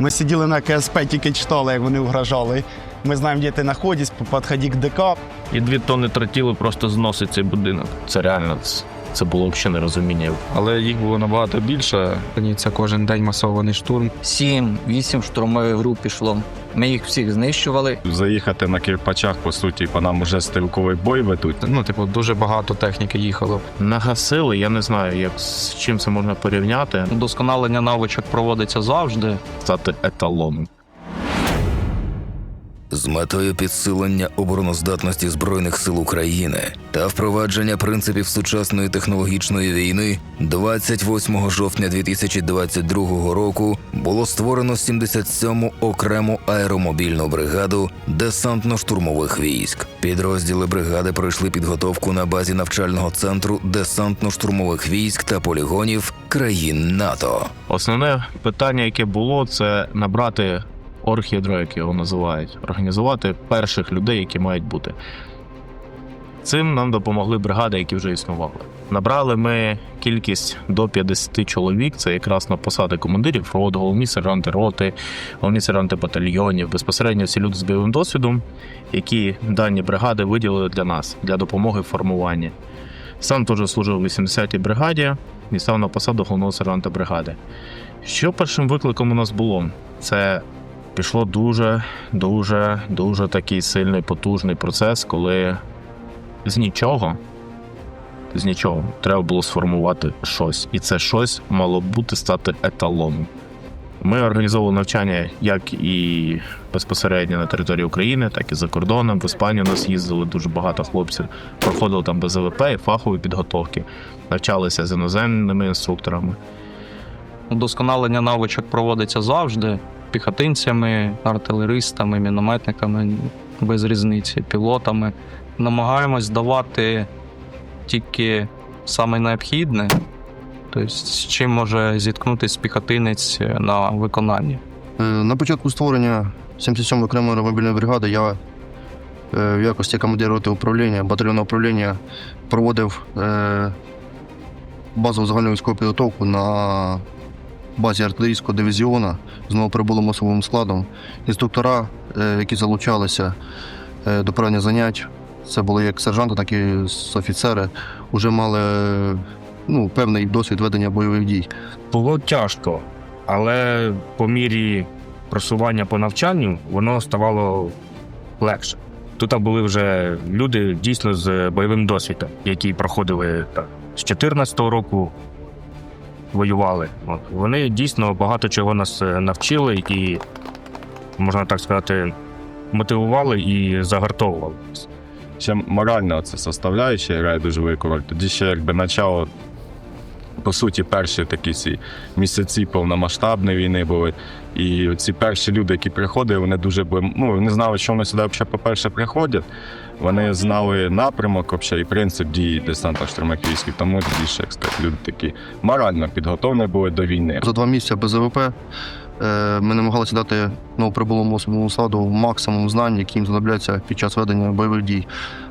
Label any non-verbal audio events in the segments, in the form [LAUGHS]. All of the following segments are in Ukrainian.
Ми сиділи на КСП, тільки читали, як вони вгрожали. Ми знаємо, де ти знаходишся, підходи к ДК. І дві тонни тротілу просто зносить цей будинок. Це реально це- було взагалі нерозуміння. Але їх було набагато більше. Це кожен день масований штурм. Сім, вісім штурмових груп пішло. Ми їх всіх знищували. Заїхати на Кирпачах, по суті, по нам уже стрілковий бой ведуть. Ну, типу, дуже багато техніки їхало. Нагасили, я не знаю, як з чим це можна порівняти. Удосконалення навичок проводиться завжди. Стати еталоном. З метою підсилення обороноздатності Збройних сил України та впровадження принципів сучасної технологічної війни 28 жовтня 2022 року було створено 77-му окрему аеромобільну бригаду десантно-штурмових військ. Підрозділи бригади пройшли підготовку на базі навчального центру десантно-штурмових військ та полігонів країн НАТО. Основне питання, яке було, це набрати орг'ядро, як його називають, організувати перших людей, які мають бути. Цим нам допомогли бригади, які вже існували. Набрали ми кількість до 50 чоловік. Це якраз на посади командирів рот, головні сержанти роти, головні сержанти батальйонів, безпосередньо всі люди з бойовим досвідом, які дані бригади виділили для нас для допомоги в формуванні. Сам теж служив у 80-й бригаді і став на посаду головного сержанта бригади. Що першим викликом у нас було? Це пішло дуже, дуже, дуже такий сильний, потужний процес, коли з нічого, з нічого треба було сформувати щось. І це щось мало бути стати еталоном. Ми організовували навчання як і безпосередньо на території України, так і за кордоном. В Іспанію нас їздили дуже багато хлопців. Проходили там БЗВП і фахові підготовки, навчалися з іноземними інструкторами. Удосконалення навичок проводиться завжди. Піхотинцями, артилеристами, мінометниками без різниці, пілотами. Намагаємось давати тільки саме необхідне, тобто з чим може зіткнутися піхотинець на виконанні. Е, На початку створення 77-ї окремої аеромобільної бригади я е, в якості командира управління, батальйонного управління проводив е, базову загальну військову підготовку на базі артилерійського дивізіону з новоприбулим особовим складом. Інструктора, е, які залучалися е, до проведення занять, це були як сержанти, так і офіцери, вже мали ну, певний досвід ведення бойових дій. Було тяжко, але по мірі просування по навчанню воно ставало легше. Тут були вже люди дійсно з бойовим досвідом, які проходили так, з 14-го року, воювали. От. Вони дійсно багато чого нас е, навчили і, можна так сказати, мотивували і загартовували. Ще моральна це составляюча грає дуже велику роль. Тоді ще якби начало, по суті, перші такі ці місяці повномасштабної війни були. І ці перші люди, які приходили, вони дуже були, ну, вони знали, що вони сюди взагалі, по-перше, приходять. Вони знали напрямок і принцип дії десантно штурмових військ. Тому більше, як сказати, люди такі морально підготовлені були до війни. За два місяці без АВП е, ми намагалися дати новоприбулому особовому складу максимум знань, які їм знадобляться під час ведення бойових дій.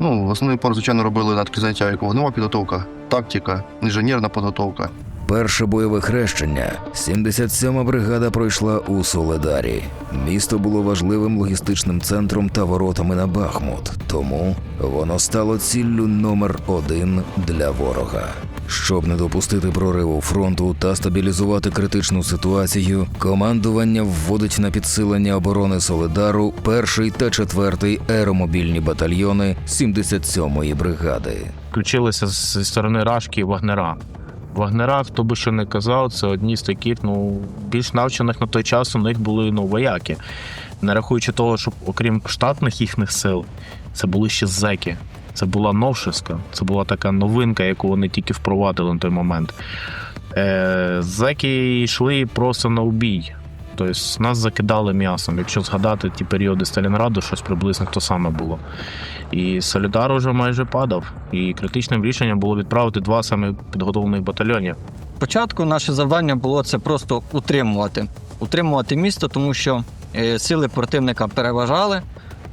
Ну, основний пор, звичайно, робили на такі заняття, як вогнева підготовка, тактика, інженерна підготовка. Перше бойове хрещення 77-ма бригада пройшла у Соледарі. Місто було важливим логістичним центром та воротами на Бахмут, тому воно стало ціллю номер один для ворога. Щоб не допустити прориву фронту та стабілізувати критичну ситуацію, командування вводить на підсилення оборони Соледару перший та четвертий аеромобільні батальйони 77-ї бригади. включилися зі сторони Рашки і Вагнера. Вагнера, хто би що не казав, це одні з таких, ну, більш навчених на той час у них були ну, вояки. Не рахуючи того, що окрім штатних їхніх сил, це були ще зеки. Це була новшиська, це була така новинка, яку вони тільки впровадили на той момент. Е, зеки йшли просто на убій. Тобто нас закидали м'ясом. Якщо згадати ті періоди Сталінграду, щось приблизно то саме було. І Солідар уже майже падав. І критичним рішенням було відправити два саме підготовлених батальйонів. Спочатку наше завдання було це просто утримувати. Утримувати місто, тому що е, сили противника переважали.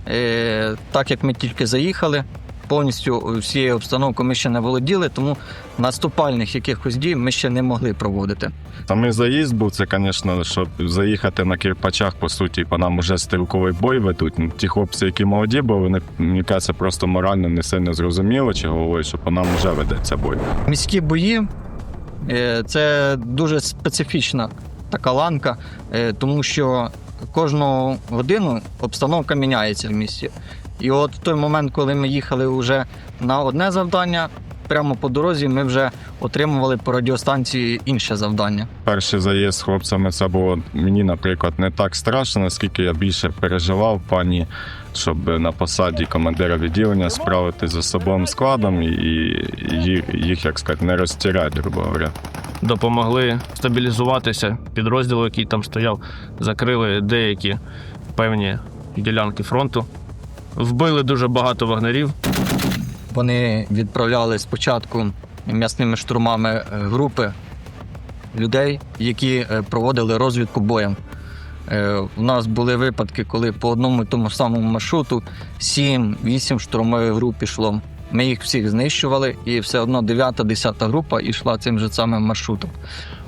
Е, так як ми тільки заїхали, повністю всією обстановкою ми ще не володіли, тому наступальних якихось дій ми ще не могли проводити. Самий заїзд був це, звісно, щоб заїхати на кирпачах, по суті, по нам вже стрілковий бой ведуть. Ті хлопці, які молоді, бо вони, мені кажеться, просто морально не сильно зрозуміли, чи говорять, що по нам вже ведеться бой. Міські бої е, це дуже специфічна така ланка, е, тому що кожну годину обстановка міняється в місті. І от в той момент, коли ми їхали вже на одне завдання, прямо по дорозі ми вже отримували по радіостанції інше завдання. Перший заїзд з хлопцями це було мені, наприклад, не так страшно, наскільки я більше переживав в плані, щоб на посаді командира відділення справитися з особовим складом і, їх, їх, як сказати, не розтіряти, грубо говоря. Допомогли стабілізуватися. Підрозділ, який там стояв, закрили деякі певні ділянки фронту. Вбили дуже багато вагнерів. Вони відправляли спочатку м'ясними штурмами е, групи людей, які е, проводили розвідку боєм. Е, У нас були випадки, коли по одному і тому самому маршруту 7-8 штурмових груп пішло. Ми їх всіх знищували, і все одно 9-10 група йшла цим же самим маршрутом.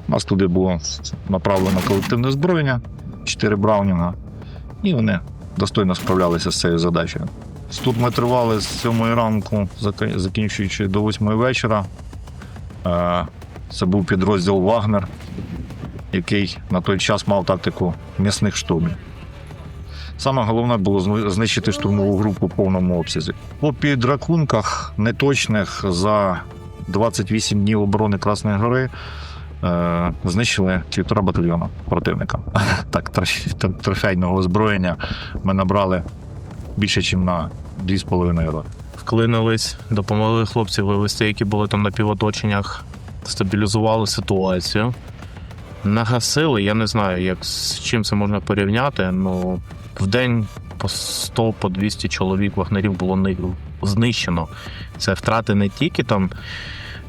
У нас туди було направлено колективне озброєння, 4 Браунінга, і вони достойно справлялися з цією задачею. Тут ми тривали з 7 ранку, закінчуючи до 8 вечора. Е, Це був підрозділ Вагнер, який на той час мав тактику м'ясних штурмів. Саме головне було знищити штурмову групу в повному обсязі. По підрахунках неточних за 28 днів оборони Красної Гори е, знищили півтора батальйона противника. [LAUGHS] Так, трофейного озброєння ми набрали більше, ніж на 2,5 роки. Вклинились, допомогли хлопців вивести, які були там на півоточеннях, стабілізували ситуацію. Нагасили, я не знаю, як з чим це можна порівняти. Ну в день по 100 по 200 чоловік вагнерів було знищено. Це втрати не тільки там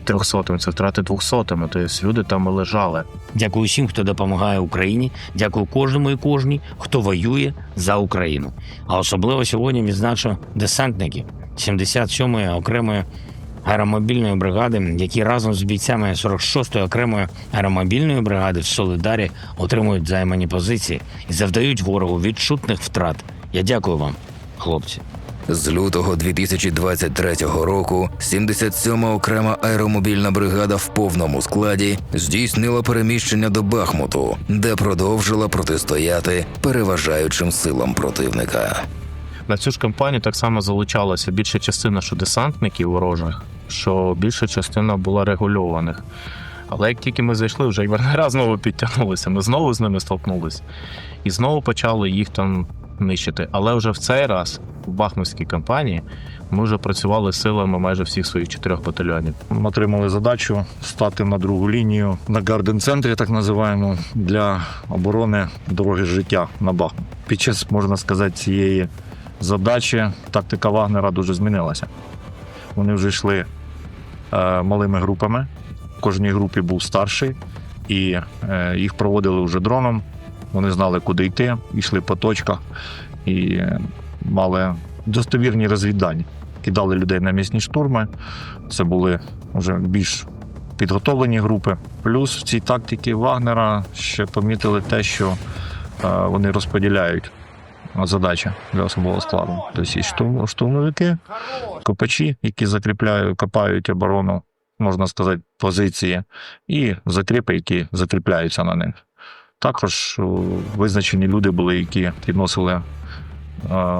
трьохсотими, це втрати двохсотими. Тобто люди там лежали. Дякую всім, хто допомагає Україні. Дякую кожному і кожній, хто воює за Україну. А особливо сьогодні відзначу десантників 77-ї окремої аеромобільної бригади, які разом з бійцями 46-ї окремої аеромобільної бригади в Солидарі отримують займані позиції і завдають ворогу відчутних втрат. Я дякую вам, хлопці. З лютого 2023 року 77-ма окрема аеромобільна бригада в повному складі здійснила переміщення до Бахмуту, де продовжила протистояти переважаючим силам противника. На цю ж кампанію так само залучалася більша частина, що десантників ворожих, що більша частина була регульованих. Але як тільки ми зайшли, вже й варгара знову підтягнулися, ми знову з ними столкнулися. І знову почали їх там нищити. Але вже в цей раз, в Бахмутській кампанії, ми вже працювали силами майже всіх своїх чотирьох батальйонів. Ми отримали задачу стати на другу лінію на гарден-центрі, так називаємо, для оборони дороги життя на Бахмут. Під час, можна сказати, цієї задачі тактика Вагнера дуже змінилася. Вони вже йшли е, малими групами. В кожній групі був старший, і е, їх проводили вже дроном. Вони знали, куди йти, йшли по точках і е, мали достовірні розвіддані. Кидали людей на місні штурми. Це були вже більш підготовлені групи. Плюс в цій тактиці Вагнера ще помітили те, що е, вони розподіляють задачі для особового складу. Тобто штурм, штурмовики, копачі, які закріпляють, копають оборону, можна сказати, позиції, і закріпи, які закріпляються на них. Також визначені люди були, які підносили е,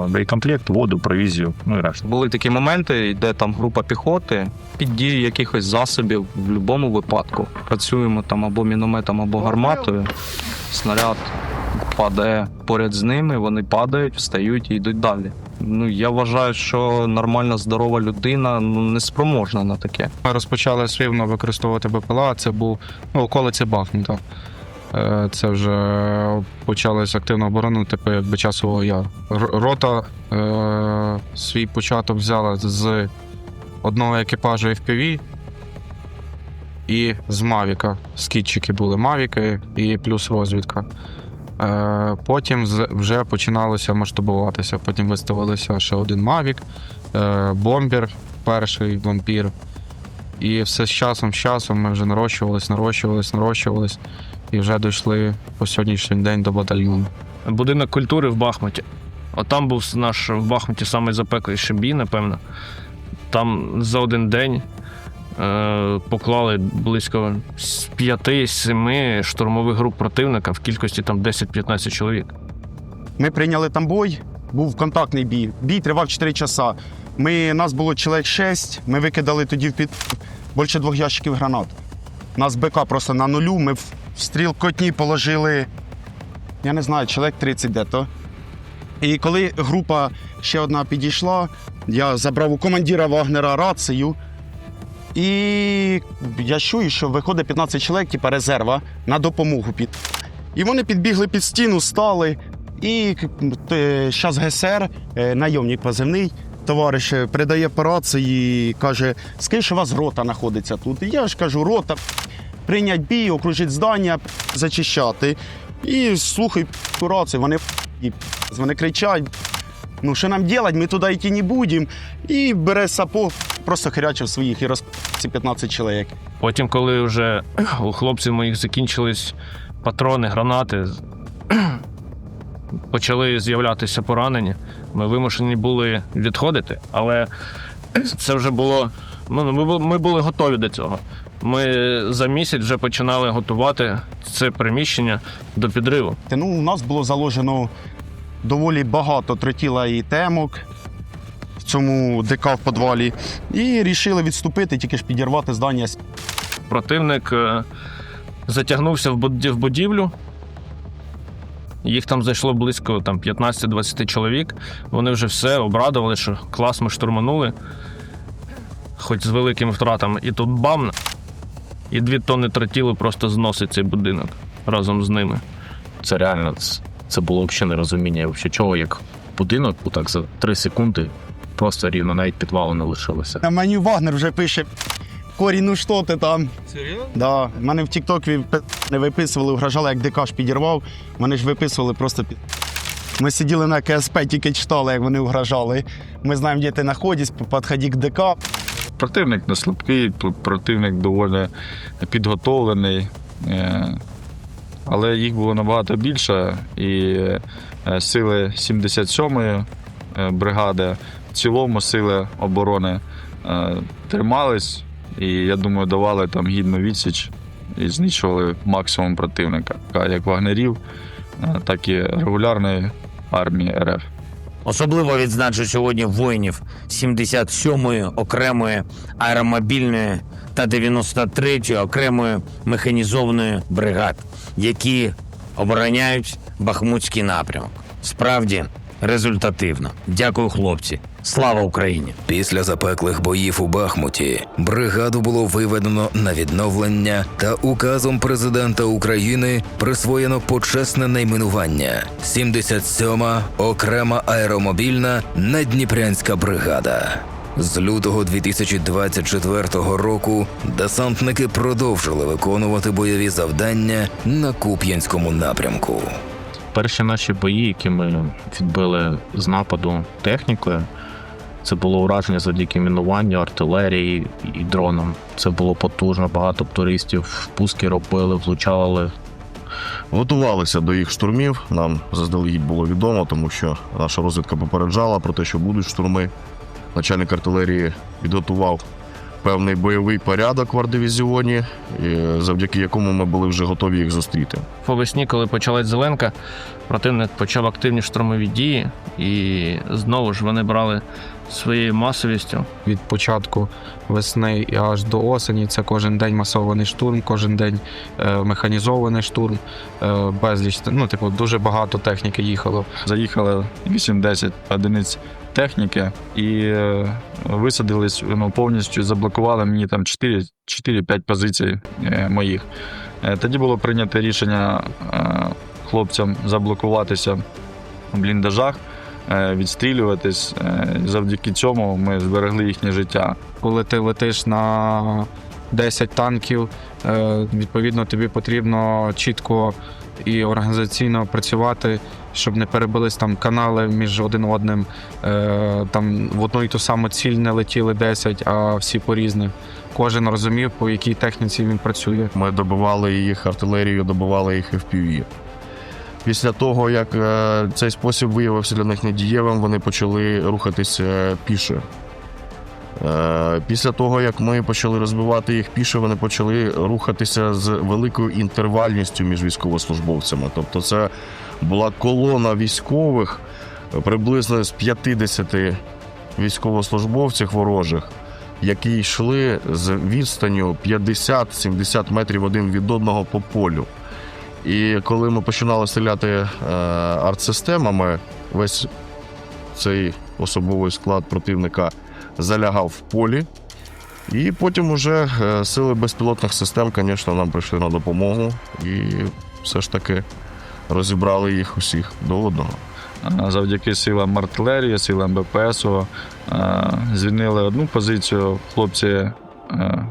боєкомплект, воду, провізію, ну і решту. Були такі моменти, де там група піхоти під дією якихось засобів в будь-якому випадку. Працюємо там або мінометом, або гарматою. Снаряд падає поряд з ними, вони падають, встають і йдуть далі. Ну я вважаю, що нормальна здорова людина ну не спроможна на таке. Ми розпочали активно використовувати БПЛА. Це був ну, околиці Бахмута. Е, Це вже почалась активна оборона, типу якби часового яру. Рота е, свій початок взяла з одного екіпажу FPV і з Мавіка. Скітчики були Мавіки і плюс розвідка. Е, Потім вже починалося масштабуватися. Потім виставилося ще один Мавік, е, бомбер, перший вампір. І все з часом, з часом ми вже нарощувались, нарощувались, нарощувались. І вже дійшли по сьогоднішній день до батальйону. Будинок культури в Бахмуті. От там був наш в Бахмуті самий запекліший бій, напевно. Там за один день е, поклали близько з 5-7 штурмових груп противника в кількості там 10-15 чоловік. Ми прийняли там бой, був контактний бій. Бій тривав 4 часа. Ми, нас було чоловік 6, ми викидали тоді в під більше двох ящиків гранат. Нас БК просто на нулю, ми стрілкотні положили, я не знаю, чоловік 30 де-то. І коли група ще одна підійшла, я забрав у командира Вагнера рацію. І я чую, що виходить 15 чоловік, типу резерва, на допомогу під. І вони підбігли під стіну, стали. І зараз ГСР, е, найомник позивний, товариш е, передає по і каже: скажи, що у вас рота знаходиться тут. І я ж кажу, рота, прийнять бій, окружити здання, зачищати. І слухай по рацію, вони вони кричать. Ну, що нам робити, ми туди йти не будемо. І бере сапог, просто хрячив своїх і роз ці 15 чоловік. Потім, коли вже у хлопців моїх закінчились патрони, гранати, [CLEARS THROAT] почали з'являтися поранені, ми вимушені були відходити, але це вже було. Ну, ми були готові до цього. Ми за місяць вже починали готувати це приміщення до підриву. Ну, у нас було заложено доволі багато тротіла і темок в цьому ДК в підвалі. І рішили відступити, тільки ж підірвати здання. Противник е, затягнувся в будівлю. Їх там зайшло близько там, 15-20 чоловік. Вони вже все обрадували, що клас ми штурманули, хоч з великими втратами. І тут бам! І дві тонни тротілу просто зносить цей будинок разом з ними. Це реально це- було взагалі нерозуміння, взагалі чого, як будинок, отак за 3 секунди просто рівно навіть підвалу не лишилося. На мені Вагнер вже пише. Корі, ну що ти там? Серйозно? Да. Мене в Тіктокі не виписували, вражали, як ж підірвав. Вони ж виписували просто під. Ми сиділи на КСП, тільки читали, як вони вгрожали. Ми знаємо, де ти знаходишся, підходи к ДК. Противник не слабкий, противник доволі підготовлений. е, Але їх було набагато більше, і е, сили 77-ї е, бригади, в цілому сили оборони тримались, і я думаю, давали там гідну відсіч і знищували максимум противника, як вагнерів, так і регулярної армії РФ. Особливо відзначу сьогодні воїнів 77-ї окремої аеромобільної та 93-ї окремої механізованої бригад, які обороняють Бахмутський напрямок. Справді результативно. Дякую, хлопці. Слава Україні! Після запеклих боїв у Бахмуті бригаду було виведено на відновлення та указом президента України присвоєно почесне найменування 77-ма окрема аеромобільна наддніпрянська бригада. З лютого 2024 року десантники продовжили виконувати бойові завдання на Куп'янському напрямку. Перші наші бої, які ми відбили з нападу технікою, це було ураження завдяки мінуванню, артилерії і дронам. Це було потужно, багато туристів пуски робили, влучали. Готувалися до їх штурмів. Нам заздалегідь було відомо, тому що наша розвідка попереджала про те, що будуть штурми. Начальник артилерії підготував певний бойовий порядок в ардивізіоні, завдяки якому ми були вже готові їх зустріти. По весні, коли почалась зеленка, противник почав активні штурмові дії, і знову ж вони брали своєю масовістю. від початку весни і аж до осені. Це кожен день масований штурм, кожен день е, механізований штурм, е, безліч. Ну, типу, дуже багато техніки їхало. Заїхали 8-10 одиниць техніки і е, висадились, ну, повністю заблокували мені там 4 4-5 позицій е, моїх. Е, Тоді було прийнято рішення хлопцям заблокуватися в бліндажах, відстрілюватись. Завдяки цьому ми зберегли їхнє життя. Коли ти летиш на 10 танків, відповідно, тобі потрібно чітко і організаційно працювати щоб не перебились там канали між один одним. Е, там в одну і ту саму ціль не летіли 10, а всі по різних. Кожен розумів, по якій техніці він працює. Ми добивали їх артилерією, добивали їх FPV. Після того, як е, цей спосіб виявився для них недієвим, вони почали рухатися піше. Е, Після того, як ми почали розбивати їх піше, вони почали рухатися з великою інтервальністю між військовослужбовцями. Тобто, це була колона військових приблизно з 50 військовослужбовців ворожих, які йшли з відстанню 50-70 метрів один від одного по полю. І коли ми починали стріляти е, артсистемами, весь цей особовий склад противника залягав в полі. І потім уже е, сили безпілотних систем, звісно, нам прийшли на допомогу і все ж таки розібрали їх усіх до одного. Завдяки силам артилерії, силам БПСу звільнили одну позицію, хлопці е,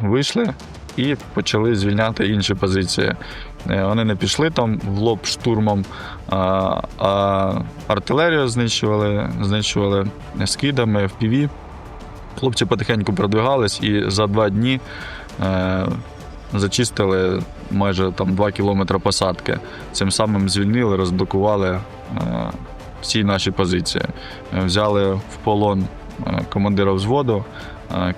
вийшли і почали звільняти інші позиції. Е, Вони не пішли там в лоб штурмом, а, а артилерію знищували, знищували скидами в піві. Хлопці потихеньку продвигались і за два дні е, зачистили майже там 2 кілометри посадки. Цим самим звільнили, розблокували е, всі наші позиції. Е, Взяли в полон е, командира взводу,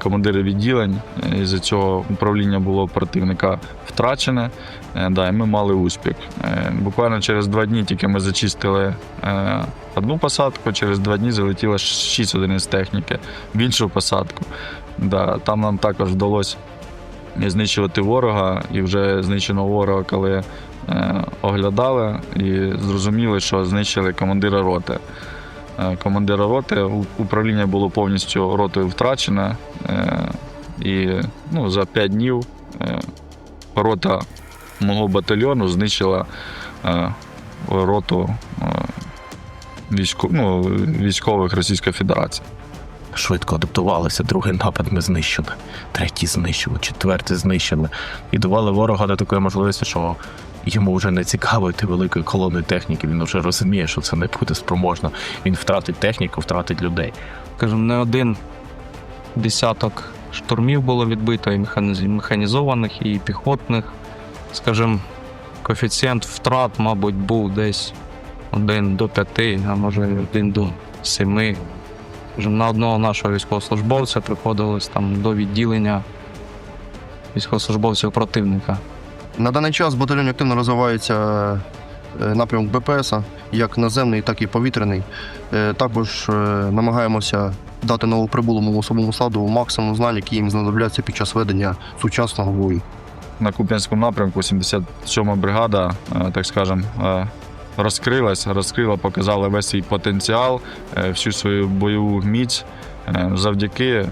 командири відділень. Із-за цього управління було противника втрачене. Да, і ми мали успіх. Буквально через два дні тільки ми зачистили одну посадку, через два дні залетіло 6 одиниць техніки в іншу посадку. Да, там нам також вдалося знищувати ворога, і вже знищеного ворога, коли е, оглядали і зрозуміли, що знищили командира роти. Е, командира роти управління було повністю ротою втрачене. Е, і ну, за 5 днів е, рота мого батальйону знищила е, роту е, військо, ну, військових Російської Федерації. Швидко адаптувалися, другий напад ми знищили, третій знищили, четвертий знищили. І давали ворога до такої можливості, що йому вже не цікаво йти великою колоною техніки. Він вже розуміє, що це не буде спроможно. Він втратить техніку, втратить людей. Скажімо, не один десяток штурмів було відбито, і механізованих, і піхотних. Скажімо, коефіцієнт втрат, мабуть, був десь 1 до 5, а може 1 до 7. Скажімо, на одного нашого військовослужбовця приходилось там до відділення військовослужбовців противника. На даний час в батальйоні активно розвивається е, напрямок БПС, як наземний, так і повітряний. Е, Також е, намагаємося дати новоприбулому особовому складу максимум знань, які їм знадобляться під час ведення сучасного бою. на Куп'янському напрямку 77-ма бригада, так скажем, е, розкрилась, розкрила, показала весь свій потенціал, е, всю свою бойову міць. Е, Завдяки е,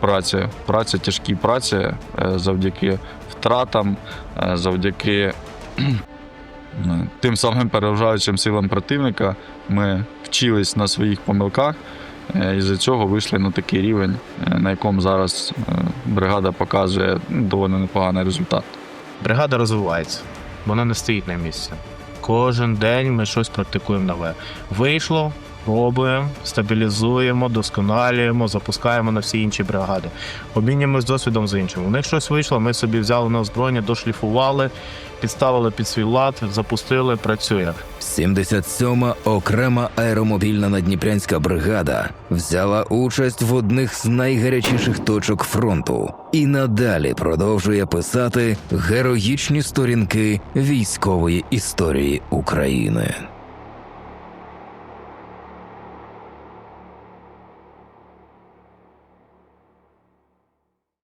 праці, праці, тяжкій праці, завдяки втратам, завдяки тим самим переважаючим силам противника, ми вчились на своїх помилках. І з цього вийшли на такий рівень, на якому зараз бригада показує доволі непоганий результат. Бригада розвивається, вона не стоїть на місці. Кожен день ми щось практикуємо нове. Вийшло, пробуємо, стабілізуємо, досконалюємо, запускаємо на всі інші бригади. Обмінюємось досвідом з іншими. У них щось вийшло, ми собі взяли на озброєння, дошліфували, підставили під свій лад, запустили, працює. 77-ма окрема аеромобільна надніпрянська бригада взяла участь в одних з найгарячіших точок фронту і надалі продовжує писати героїчні сторінки військової історії України.